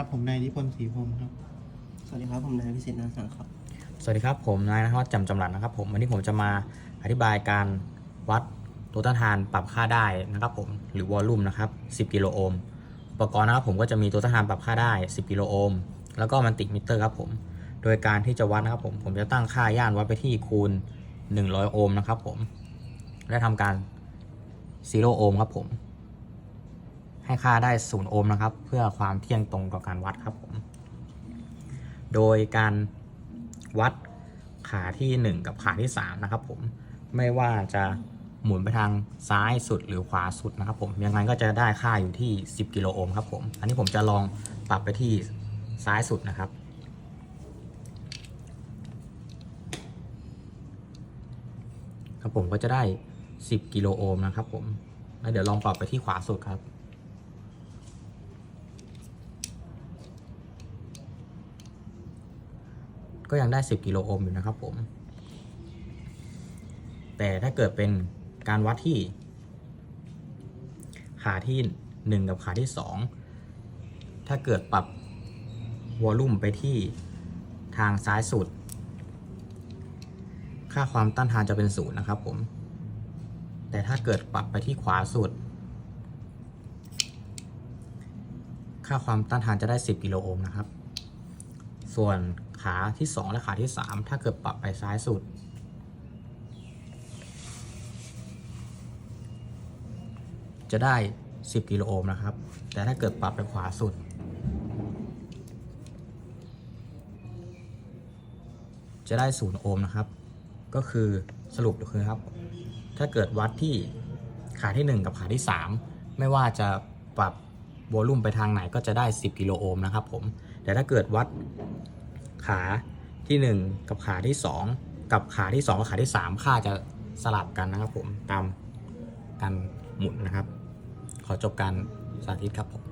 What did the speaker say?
ครับ ผมนายนิพนธ์ศรีพรหมครับ สวัสดีครับ ผมนายพิสิทธิ์นาสังครับ สวัสดีครับ ผมนายนทวัฒน์จำจำรัดนะครับ ผมวันนี้ผมจะมาอธิบายการวัดตัวต้านทานปรับค่าได้นะครับ ผมหรือวอลลุ่มนะครับ 10 กิโลโอห์มอุปกรณ์นะครับผมก็จะมีตัวต้านทานปรับค่าได้ 10 กิโลโอห์มแล้วก็มันติมิเตอร์ครับผม โดยการที่จะวัดนะครับผมผมจะตั้งค่าย่านวัดไปที่คูณ 100 โอห์มนะครับผมและทำการ0โอห์มครับผม ให้ค่าได้ 0 โอห์มนะครับ เพื่อความเที่ยงตรงต่อการวัดครับผม โดยการวัดขาที่ 1 กับขาที่ 3 นะครับผม ไม่ว่าจะหมุนไปทางซ้ายสุดหรือขวาสุดนะครับ ผมยังไงก็จะได้ค่าอยู่ที่ 10 กิโลโอห์มครับผม อันนี้ผมจะลองปรับไปที่ซ้ายสุดนะครับ ครับผมก็จะได้ 10 กิโลโอห์มนะครับผมแล้วเดี๋ยวลองปรับไปที่ขวาสุดครับ ก็ยังได้ 10 กิโลโอห์มอยู่นะครับผม แต่ถ้าเกิดเป็นการวัดที่ ขาที่ 1 กับขาที่ 2 ถ้าเกิดปรับวอลลุ่มไปที่ทางซ้ายสุด ค่าความต้านทานจะเป็นศูนย์นะครับผม แต่ถ้าเกิดปรับไปที่ขวาสุด ค่าความต้านทานจะได้ 10 กิโลโอห์มนะครับ ส่วน ขาที่ 2 และขาที่ 3 ถ้าเกิดปรับไปซ้ายสุด จะได้ 10 กิโลโอห์มนะครับ แต่ถ้าเกิดปรับไปขวาสุด จะได้ 0 โอห์มนะครับ ก็คือสรุปคือครับ ถ้าเกิดวัดที่ขาที่ 1 กับขาที่ 3 ไม่ว่าจะปรับโวลูมไปทางไหนก็จะได้ 10 กิโลโอห์มนะครับผม แต่ถ้าเกิดวัด ขาที่ 1 กับขาที่ 2 กับขาที่ 2 กับขาที่ 3 ค่าจะสลับกันนะครับผมตามการหมุนนะครับ ขอจบการสาธิตครับผม